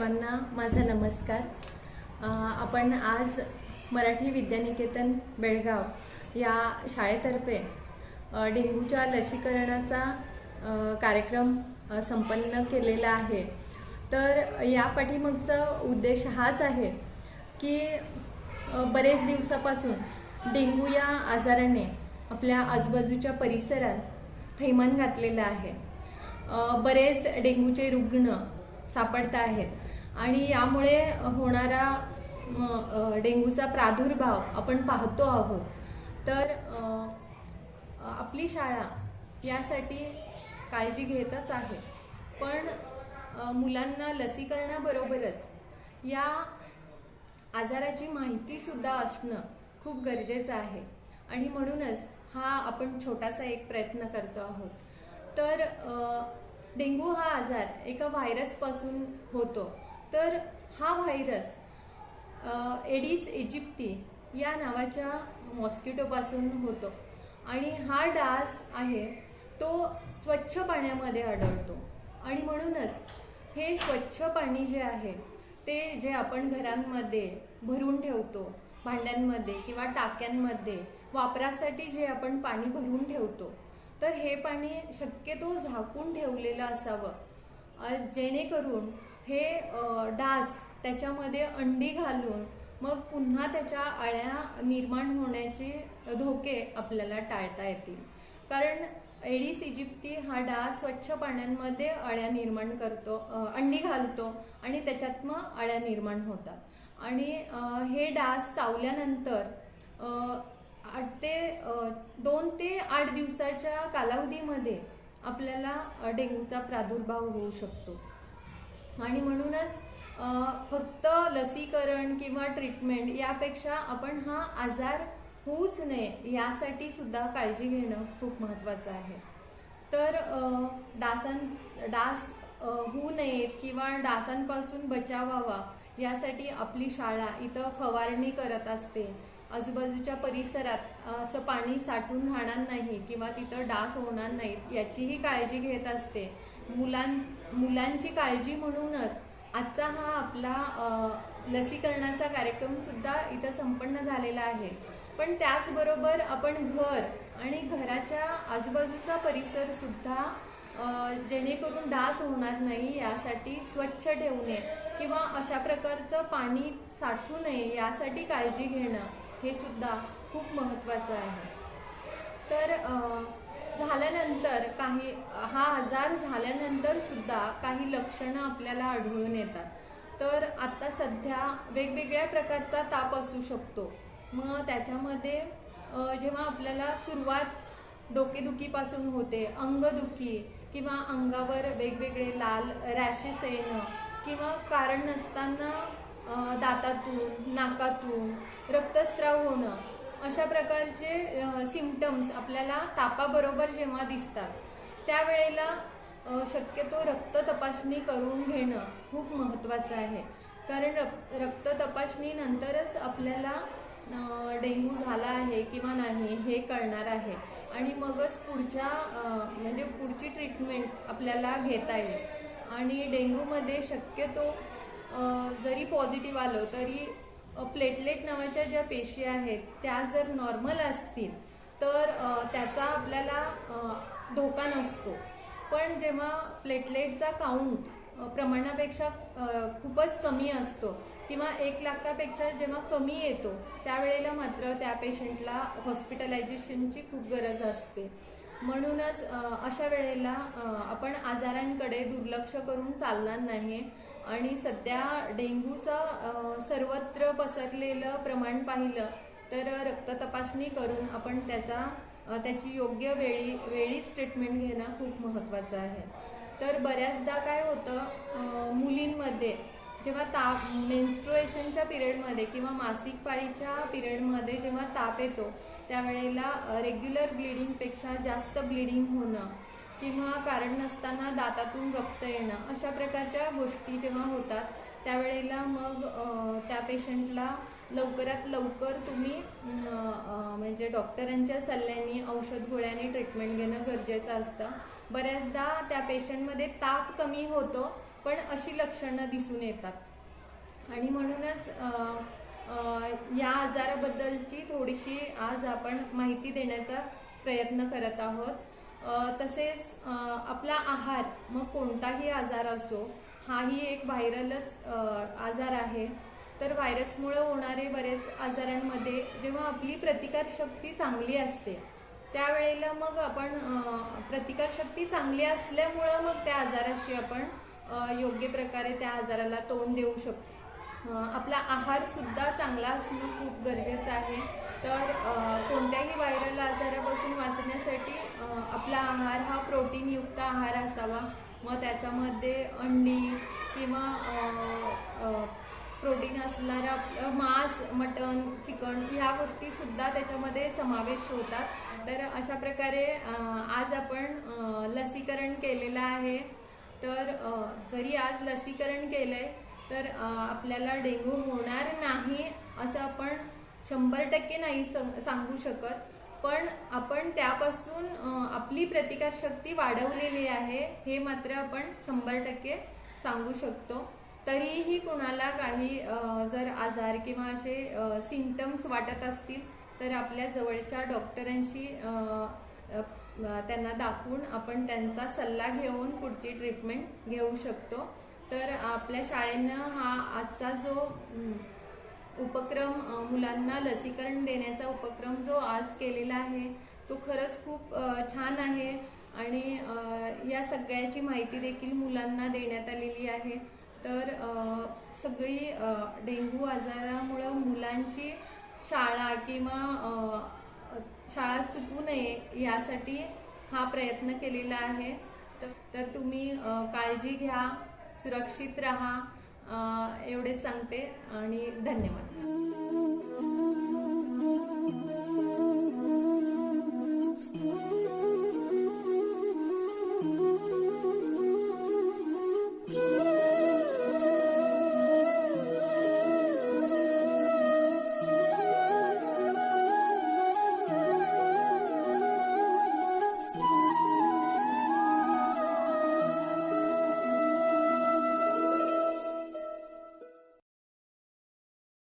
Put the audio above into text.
सर्वांना माझा नमस्कार. आपण आज मराठी विद्यानिकेतन बेळगाव या शाळेतर्फे डेंग्यूच्या लसीकरणाचा कार्यक्रम संपन्न केलेला आहे. तर या पाठीमागचा उद्देश हाच आहे की बरेच दिवसापासून डेंगू या आजाराने आपल्या आजूबाजूच्या परिसरात थैमान घातलेलं आहे. बरेच डेंग्यूचे रुग्ण सापडत आहेत. आणि यामुळे होणारा डेंग्यूचा प्रादुर्भाव आपण पाहतो आहोत. तर आपली शाळा यासाठी काळजी घेतच आहे. पण मुलांना लसीकरणाबरोबरच या आजाराची माहितीसुद्धा असणं खूप गरजेचं आहे. आणि म्हणूनच हा आपण छोटासा एक प्रयत्न करतो आहोत. तर डेंगू डेंग्यू हा आजार एका व्हायरसपासून होतो. तर हा व्हायरस एडिस इजिप्ती या नावाच्या मॉस्किटोपासून होतो. आणि हा डास आहे तो स्वच्छ पाण्यामध्ये आढळतो. आणि म्हणूनच हे स्वच्छ पाणी जे आहे ते जे आपण घरांमध्ये भरून ठेवतो भांड्यांमध्ये किंवा टाक्यांमध्ये वापरासाठी जे आपण पाणी भरून ठेवतो तर हे पाणी शक्यतो झाकून ठेवलेलं असावं. जेणेकरून हे डास त्याच्यामध्ये अंडी घालून मग पुन्हा त्याच्या अळ्या निर्माण होण्याचे धोके आपल्याला टाळता येतील. कारण एडिस इजिप्ती हा डास स्वच्छ पाण्यामध्ये अळ्या निर्माण करतो अंडी घालतो आणि त्याच्यात मग अळ्या निर्माण होतात. आणि हे डास चावल्यानंतर आठ ते दोन ते आठ दिवसाच्या कालावधीमध्ये आपल्याला डेंग्यूचा प्रादुर्भाव होऊ शकतो. आणि म्हणूनच फक्त लसीकरण किंवा ट्रीटमेंट यापेक्षा आपण हा आजार होऊच नये यासाठी सुद्धा काळजी घेणं खूप महत्त्वाचं आहे. तर डासां डास होऊ नयेत किंवा डासांपासून बचाव व्हावा यासाठी आपली शाळा इथं फवारणी करत असते. आजूबाजूच्या परिसरात असं पाणी साठून राहणार नाही किंवा तिथं डास होणार नाहीत याचीही काळजी घेत असते. मुलां मुलांची काळजी म्हणूनच आजचा हा आपला लसीकरणाचा कार्यक्रम सुद्धा इथं संपन्न झालेला आहे. पण त्याचबरोबर आपण घर आणि घराच्या आजूबाजूचा परिसर सुद्धा जेणेकरून डास होणार नाही यासाठी स्वच्छ ठेवणे किंवा अशा प्रकारचं पाणी साठू नये यासाठी काळजी घेणं हे सुद्धा खूप महत्त्वाचं आहे. तर झाल्यानंतर काही हा आजार झाल्यानंतर सुद्धा काही लक्षणं आपल्याला आढळून येतात. तर आता सध्या वेगवेगळ्या प्रकारचा ताप असू शकतो. मग त्याच्यामध्ये जेव्हा आपल्याला सुरुवात डोकेदुखीपासून होते अंगदुखी किंवा अंगावर वेगवेगळे लाल रॅशेस येणं किंवा कारण नसताना दातातून नाकातून रक्तस्राव होणं अशा प्रकारचे सिमटम्स आपल्याला तापाबरोबर जेव्हा दिसतात त्यावेळेला शक्यतो रक्त तपासणी करून घेणं खूप महत्त्वाचं आहे. कारण रक्त रक्त तपासणीनंतरच आपल्याला डेंग्यू झाला आहे किंवा नाही हे कळणार आहे. आणि मगच पुढच्या म्हणजे पुढची ट्रीटमेंट आपल्याला घेता येईल. आणि डेंग्यूमध्ये शक्यतो जरी पॉझिटिव्ह आलं तरी प्लेटलेट नावाच्या ज्या पेशी आहेत त्या जर नॉर्मल असतील तर त्याचा आपल्याला धोका नसतो. पण जेव्हा प्लेटलेटचा काउंट प्रमाणापेक्षा खूपच कमी असतो किंवा एक लाखापेक्षा जेव्हा कमी येतो त्यावेळेला मात्र त्या पेशंटला हॉस्पिटलायझेशनची खूप गरज असते. म्हणूनच अशा वेळेला आपण आजारांकडे दुर्लक्ष करून चालणार नाही आणि सध्या डेंग्यूचा सर्वत्र पसरलेलं प्रमाण पाहिलं तर रक्त तपासणी करून आपण त्याचा त्याची योग्य वेळी वेळीच ट्रीटमेंट घेणं खूप महत्त्वाचं आहे. तर बऱ्याचदा काय होतं मुलींमध्ये जेव्हा ताप मेन्स्ट्रुएशनच्या पिरियडमध्ये किंवा मासिक पाळीच्या पिरियडमध्ये जेव्हा ताप येतो त्यावेळेला रेग्युलर ब्लिडिंगपेक्षा जास्त ब्लिडिंग होणं किंवा कारण नसताना दातातून रक्त येणं अशा प्रकारच्या गोष्टी जेव्हा होतात त्यावेळेला मग त्या पेशंटला लवकरात लवकर तुम्ही म्हणजे डॉक्टरांच्या सल्ल्याने औषध गोळ्याने ट्रीटमेंट घेणं गरजेचं असतं. बऱ्याचदा त्या पेशंटमध्ये ताप कमी होतो पण अशी लक्षणं दिसून येतात. आणि म्हणूनच या आजाराबद्दलची थोडीशी आज आपण माहिती देण्याचा प्रयत्न करत आहोत. तसेच आपला आहार मग कोणताही आजार असो हाही एक व्हायरलच आजार आहे. तर व्हायरसमुळं होणारे बरेच आजारांमध्ये जेव्हा आपली प्रतिकारशक्ती चांगली असते त्यावेळेला मग आपण प्रतिकारशक्ती चांगली असल्यामुळं मग त्या आजाराशी आपण योग्य प्रकारे त्या आजाराला तोंड देऊ शकतो. आपला आहारसुद्धा चांगला असणं खूप गरजेचं आहे. तर कोणत्याही व्हायरल आजारापासून वाचण्यासाठी आपला आहार हा प्रोटीनयुक्त आहार असावा. मग त्याच्यामध्ये अंडी किंवा प्रोटीन असणारा मांस मटण चिकन ह्या गोष्टीसुद्धा त्याच्यामध्ये समावेश होतात. तर अशा प्रकारे आज आपण लसीकरण केलेलं आहे. तर जरी आज लसीकरण केलंय तर आपल्याला डेंग्यू होणार नाही असं आपण शंभर टक्के नाही सांगू शकत. पण आपण त्यापासून आपली प्रतिकारशक्ती वाढवलेली आहे हे मात्र आपण शंभर टक्के सांगू शकतो. तरीही कुणाला काही जर आजार किंवा असे सिमटम्स वाटत असतील तर आपल्या जवळच्या डॉक्टरांशी त्यांना दाखवून आपण त्यांचा सल्ला घेऊन पुढची ट्रीटमेंट घेऊ शकतो. तर आपल्या शाळेनं हा आजचा जो उपक्रम मुलांना लसीकरण देण्याचा उपक्रम जो आज केलेला आहे तो खरंच खूप छान आहे आणि या सगळ्याची माहिती देखील मुलांना देण्यात आलेली आहे. तर सगळी डेंग्यू आजारामुळं मुलांची शाळा किंवा शाळा चुकू नये यासाठी हा प्रयत्न केलेला आहे. तर- तर तुम्ही काळजी घ्या सुरक्षित राहा. एवढेच सांगते आणि धन्यवाद.